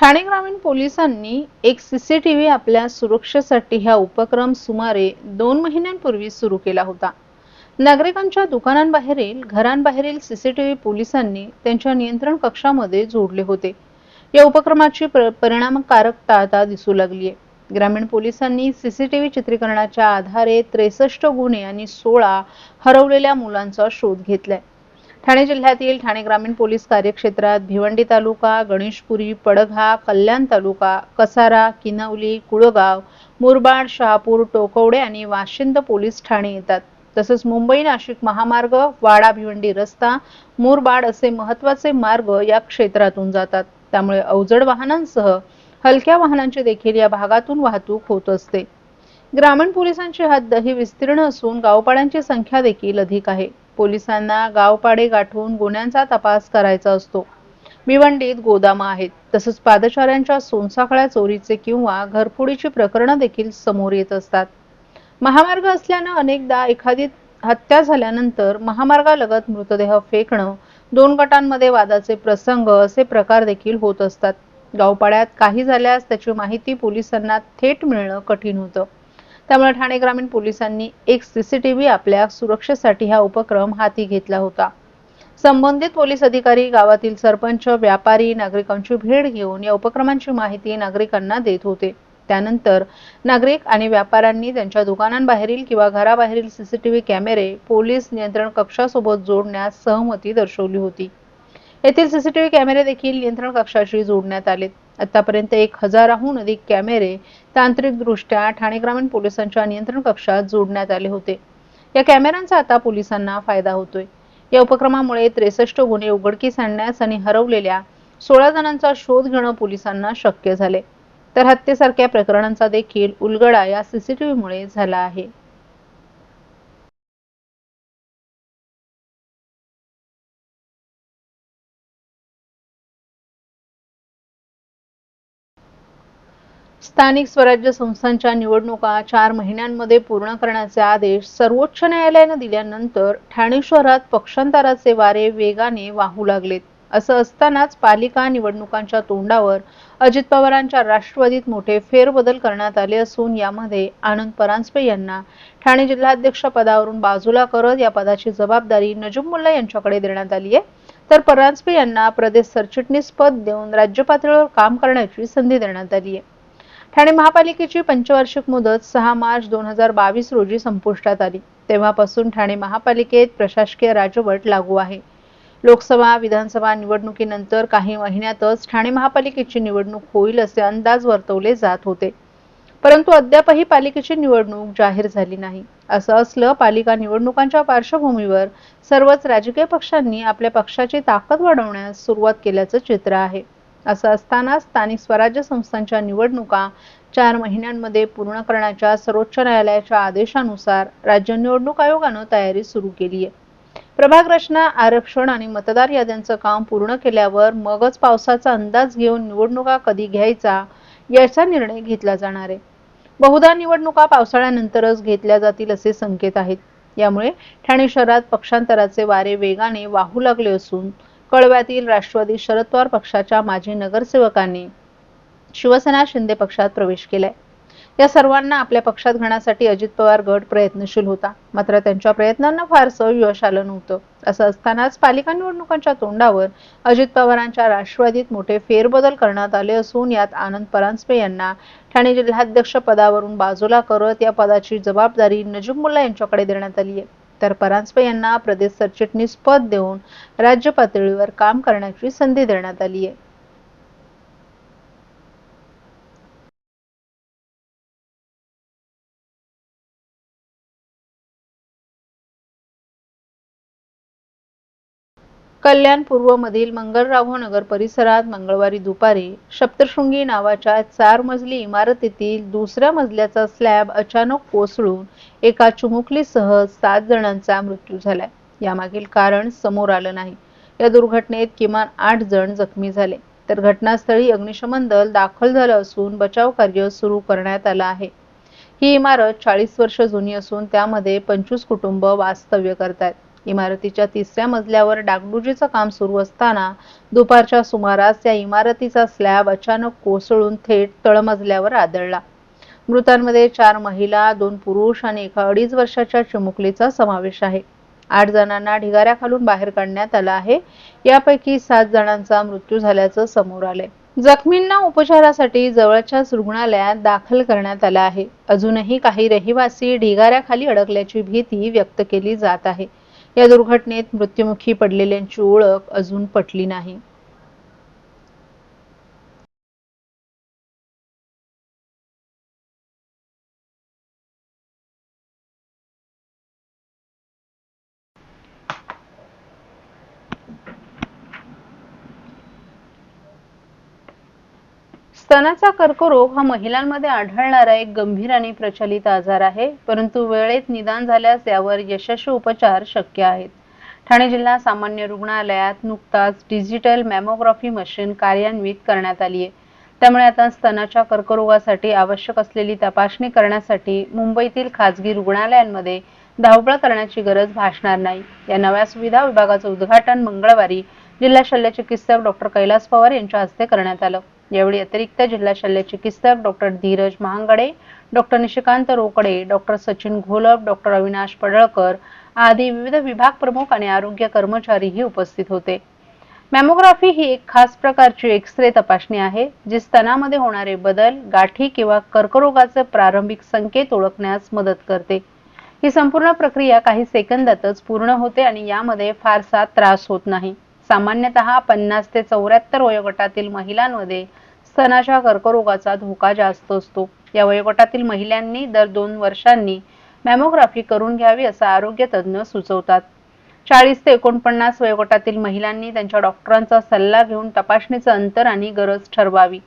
ठाणे ग्रामीण पोलिसांनी एक सीसीटीव्ही आपल्या सुरक्षेसाठी हा उपक्रम सुमारे दोन महिन्यांपूर्वी सुरू केला होता. नागरिकांच्या दुकानांबाहेरील घरांबाहेरील सीसीटीव्ही पोलिसांनी त्यांच्या नियंत्रण कक्षामध्ये जोडले होते. या उपक्रमाची परिणामकारकता आता दिसू लागली आहे ग्रामीण पोलिसांनी सीसीटीव्ही चित्रीकरणाच्या आधारे त्रेसष्ट गुन्हे आणि सोळा हरवलेल्या मुलांचा शोध घेतलाय. ठाणे जिल्ह्यातील ठाणे ग्रामीण पोलीस कार्यक्षेत्रात भिवंडी तालुका गणेशपुरी पडघा कल्याण तालुका कसारा किनवली कुळगाव मुरबाड शहापूर टोकवडे आणि वाशिंद पोलीस ठाणे येतात. तसंच मुंबई नाशिक महामार्ग वाडा भिवंडी रस्ता मुरबाड असे महत्त्वाचे मार्ग या क्षेत्रातून जातात. त्यामुळे अवजड वाहनांसह हलक्या वाहनांची देखील या भागातून वाहतूक होत असते. ग्रामीण पोलिसांची हद्द ही विस्तीर्ण असून गावपाड्यांची संख्या देखील अधिक आहे. पोलिसांना गावपाडे गाठून गुन्ह्यांचा तपास करायचा असतो. भिवंडीत गोदामा आहेत. तसंच पादचाऱ्यांच्या सोनसाखळ्या चोरीचे किंवा घरफोडीची प्रकरणं देखील समोर येत असतात. महामार्ग असल्यानं अनेकदा एखादी हत्या झाल्यानंतर महामार्गालगत मृतदेह फेकणं दोन गटांमध्ये वादाचे प्रसंग असे प्रकार देखील होत असतात. गावपाड्यात काही झाल्यास त्याची माहिती पोलिसांना थेट मिळणं कठीण होतं. त्यामुळे ठाणे ग्रामीण पोलिसांनी एक सीसीटीव्ही आपल्या सुरक्षेसाठी हा उपक्रम हाती घेतला होता. संबंधित पोलीस अधिकारी गावातील सरपंच व्यापारी नागरिकांची भेट घेऊन या उपक्रमांची माहिती नागरिकांना देत होते. त्यानंतर नागरिक आणि व्यापाऱ्यांनी त्यांच्या दुकानांबाहेरील किंवा घराबाहेरील सीसीटीव्ही कॅमेरे पोलीस नियंत्रण कक्षासोबत जोडण्यास सहमती दर्शवली होती. येथील सीसीटीव्ही कॅमेरे देखील नियंत्रण कक्षाशी जोडण्यात आलेत. आतापर्यंत एक हजाराहून अधिक कॅमेरे तांत्रिकदृष्ट्या ठाणे ग्रामीण पोलिसांच्या नियंत्रण कक्षात जोडण्यात आले होते. या कॅमेऱ्यांचा आता पोलिसांना फायदा होतोय. या उपक्रमामुळे त्रेसष्ट गुन्हे उघडकीस आणण्यास आणि हरवलेल्या सोळा जणांचा शोध घेणं पोलिसांना शक्य झाले तर हत्येसारख्या प्रकरणांचा देखील उलगडा या सीसीटीव्हीमुळे झाला आहे. स्थानिक स्वराज्य संस्थांच्या निवडणुका चार महिन्यांमध्ये पूर्ण करण्याचे आदेश सर्वोच्च न्यायालयानं दिल्यानंतर ठाणे शहरात पक्षांतराचे वारे वेगाने वाहू लागलेत. असं असतानाच पालिका निवडणुकांच्या तोंडावर अजित पवारांच्या राष्ट्रवादीत मोठे फेरबदल करण्यात आले असून यामध्ये आनंद परांजपे यांना ठाणे जिल्हाध्यक्ष पदावरून बाजूला करत या पदाची जबाबदारी नजूम यांच्याकडे देण्यात आली आहे. तर परांजपे यांना प्रदेश सरचिटणीस पद देऊन राज्य पातळीवर काम करण्याची संधी देण्यात आली आहे. ठाणे महापालिकेची पंचवार्षिक मुदत सहा मार्च दोन हजार बावीस रोजी संपुष्टात आली. तेव्हापासून ठाणे महापालिकेत प्रशासकीय राजवट लागू आहे. लोकसभा विधानसभा निवडणुकीनंतर काही महिन्यातच ठाणे महापालिकेची निवडणूक होईल असे अंदाज वर्तवले जात होते. परंतु अद्यापही पालिकेची निवडणूक जाहीर झाली नाही. असं असलं पालिका निवडणुकांच्या पार्श्वभूमीवर सर्वच राजकीय पक्षांनी आपल्या पक्षाची ताकद वाढवण्यास सुरुवात केल्याचं चित्र आहे. असं असताना स्थानिक स्वराज्य संस्थांच्या निवडणुका चार महिन्यांमध्ये पूर्ण करण्याच्या सर्वोच्च न्यायालयाच्या आदेशानुसार राज्य निवडणूक आयोगानं तयारी सुरू केली आहे प्रभाग रचना आरक्षण आणि मतदार याद्यांचं काम पूर्ण केल्यावर मगच पावसाचा अंदाज घेऊन निवडणुका कधी घ्यायचा याचा निर्णय घेतला जाणार आहे. बहुधा निवडणुका पावसाळ्यानंतरच घेतल्या जातील असे संकेत आहेत. यामुळे ठाणे शहरात पक्षांतराचे वारे वेगाने वाहू लागले असून कळव्यातील राष्ट्रवादी शरद पवार पक्षाच्या माजी नगरसेवकांनी शिवसेना शिंदे पक्षात प्रवेश केलाय. या सर्वांना आपल्या पक्षात घेण्यासाठी अजित पवार गट प्रयत्नशील होता. मात्र त्यांच्या प्रयत्नांना फारसं यश आलं नव्हतं. असं असतानाच पालिका निवडणुकांच्या तोंडावर अजित पवारांच्या राष्ट्रवादीत मोठे फेरबदल करण्यात आले असून यात आनंद परांजपे यांना ठाणे जिल्हाध्यक्ष पदावरून बाजूला करत या पदाची जबाबदारी नजीब मुल्ला यांच्याकडे देण्यात आली आहे तर परांजपे यांना प्रदेश सरचिटणीस पद देऊन राज्य पातळीवर काम करण्याची संधी देण्यात आली आहे. कल्याण पूर्वमधील मंगलराव नगर परिसरात मंगळवारी दुपारी सप्तशृंगी नावाच्या चार मजली इमारतीतील दुसऱ्या मजल्याचा स्लॅब अचानक कोसळून एका चुमुकलीसह सात जणांचा मृत्यू झालाय. यामागील कारण समोर आलं नाही. या दुर्घटनेत किमान आठ जण जखमी झाले. तर घटनास्थळी अग्निशमन दल दाखल झालं असून बचाव कार्य सुरू करण्यात आलं आहे. ही इमारत चाळीस वर्ष जुनी असून त्यामध्ये पंचवीस कुटुंब वास्तव्य करतात इमारतीच्या तिसऱ्या मजल्यावर डागडुजीचं काम सुरू असताना दुपारच्या सुमारास या इमारतीचा स्लॅब अचानक कोसळून थेट तळमजल्यावर आदळला. मृतांमध्ये चार महिला दोन पुरुष आणि एका अडीच वर्षाच्या चिमुकलीचा समावेश आहे. आठ जणांना ढिगाऱ्याखालून बाहेर काढण्यात आलं आहे. यापैकी सात जणांचा मृत्यू झाल्याचं समोर आलंय. जखमींना उपचारासाठी जवळच्याच रुग्णालयात दाखल करण्यात आलं आहे. अजूनही काही रहिवासी ढिगाऱ्याखाली अडकल्याची भीती व्यक्त केली जात आहे. या दुर्घटनेत मृत्युमुखी पडलेल्यांची ओळख अजून पटली नाही. स्तनाचा कर्करोग हा महिलांमध्ये आढळणारा एक गंभीर आणि प्रचलित आजार आहे. परंतु वेळेत निदान झाल्यास यावर यशस्वी उपचार शक्य आहेत. ठाणे जिल्हा सामान्य रुग्णालयात नुकताच डिजिटल मॅमोग्राफी मशीन कार्यान्वित करण्यात आली आहे त्यामुळे आता स्तनाच्या कर्करोगासाठी आवश्यक असलेली तपासणी करण्यासाठी मुंबईतील खाजगी रुग्णालयांमध्ये धावपळ करण्याची गरज भासणार नाही. या नव्या सुविधा विभागाचं उद्घाटन मंगळवारी जिल्हा शल्य चिकित्सक डॉक्टर कैलास पवार यांच्या हस्ते करण्यात आलं. यावेळी अतिरिक्त जिल्हा शल्य चिकित्सक doctor Dheeraj Mahangade doctor Nishikant Rokade doctor Sachin Gholap doctor Avinash Padalkar आदी विविध विभाग प्रमुख आणि आरोग्य कर्मचारीही उपस्थित होते. मॅमोग्राफी ही एक खास प्रकारची एक्स रे तपासणी आहे जी स्तनामध्ये होणारे बदल गाठी किंवा कर्करोगाचे प्रारंभिक संकेत ओळखण्यास मदत करते. ही संपूर्ण प्रक्रिया काही सेकंदातच पूर्ण होते आणि यामध्ये फारसा त्रास होत नाही. सामान्यतः पन्नास ते चौऱ्याहत्तर वयोगटातील महिलांमध्ये स्तनाच्या कर्करोगाचा धोका जास्त असतो. या वयोगटातील महिलांनी दर दोन वर्षांनी मॅमोग्राफी करून घ्यावी असं आरोग्य तज्ज्ञ सुचवतात. चाळीस ते एकोणपन्नास वयोगटातील महिलांनी त्यांच्या डॉक्टरांचा सल्ला घेऊन तपासणीचं अंतर आणि गरज ठरवावी.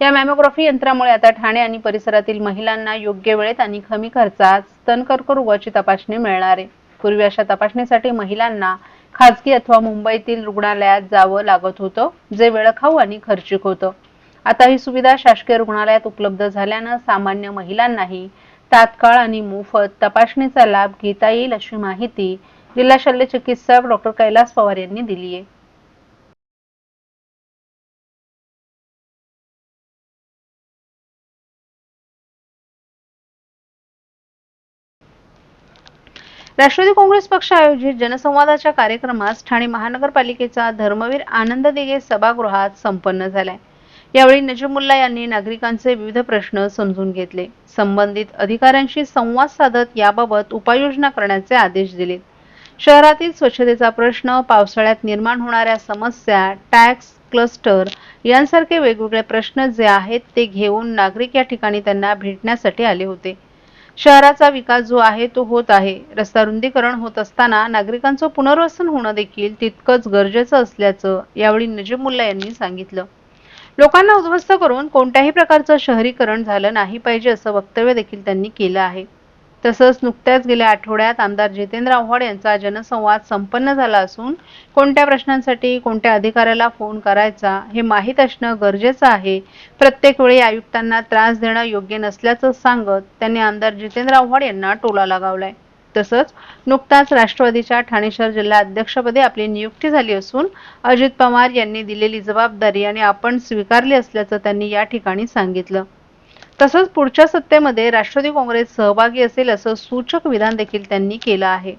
या मॅमोग्राफी यंत्रामुळे आता ठाणे आणि परिसरातील महिलांना योग्य वेळेत आणि कमी खर्चात स्तन कर्करोगाची तपासणी मिळणार आहे. पूर्वी अशा तपासणीसाठी महिलांना खाजगी अथवा मुंबईतील रुग्णालयात जावं लागत होतं जे वेळखाऊ आणि खर्चिक होतं. आता ही सुविधा शासकीय रुग्णालयात उपलब्ध झाल्यानं सामान्य महिलांनाही तात्काळ आणि मोफत तपासणीचा लाभ घेता येईल अशी माहिती जिल्हा शल्य चिकित्सक डॉक्टर कैलास पवार यांनी दिली आहे राष्ट्रवादी काँग्रेस पक्ष आयोजित जनसंवादाच्या कार्यक्रमास ठाणे महानगरपालिकेचा धर्मवीर आनंद दिघे सभागृहात संपन्न झालाय. यावेळी नजीमुल्ला यांनी नागरिकांचे विविध प्रश्न समजून घेतले. संबंधित अधिकाऱ्यांशी संवाद साधत याबाबत उपाययोजना करण्याचे आदेश दिले. शहरातील स्वच्छतेचा प्रश्न पावसाळ्यात निर्माण होणाऱ्या समस्या टॅक्स क्लस्टर यांसारखे वेगवेगळे प्रश्न जे आहेत ते घेऊन नागरिक या ठिकाणी त्यांना भेटण्यासाठी आले होते. शहराचा विकास जो आहे तो होत आहे. रस्ता रुंदीकरण होत असताना नागरिकांचं पुनर्वसन होणं देखील तितकंच गरजेचं असल्याचं यावेळी नजीमुल्ला यांनी सांगितलं. लोकांना उद्ध्वस्त करून कोणत्याही प्रकारचं शहरीकरण झालं नाही पाहिजे असं वक्तव्य देखील त्यांनी केलं आहे. तसंच नुकत्याच गेल्या आठवड्यात आमदार जितेंद्र आव्हाड यांचा जनसंवाद संपन्न झाला असून कोणत्या प्रश्नांसाठी कोणत्या अधिकाऱ्याला फोन करायचा हे माहीत असणं गरजेचं आहे. प्रत्येक वेळी आयुक्तांना त्रास देणं योग्य नसल्याचं सांगत त्यांनी आमदार जितेंद्र आव्हाड यांना टोला लगावलाय. तसंच नुकताच राष्ट्रवादीच्या ठाणे शहर जिल्हा अध्यक्षपदी आपली नियुक्ती झाली असून अजित पवार यांनी दिलेली जबाबदारी आणि आपण स्वीकारली असल्याचं त्यांनी या ठिकाणी सांगितलं. तसंच पुढच्या सत्तेमध्ये राष्ट्रवादी काँग्रेस सहभागी असेल असं सूचक विधान देखील त्यांनी केलं आहे.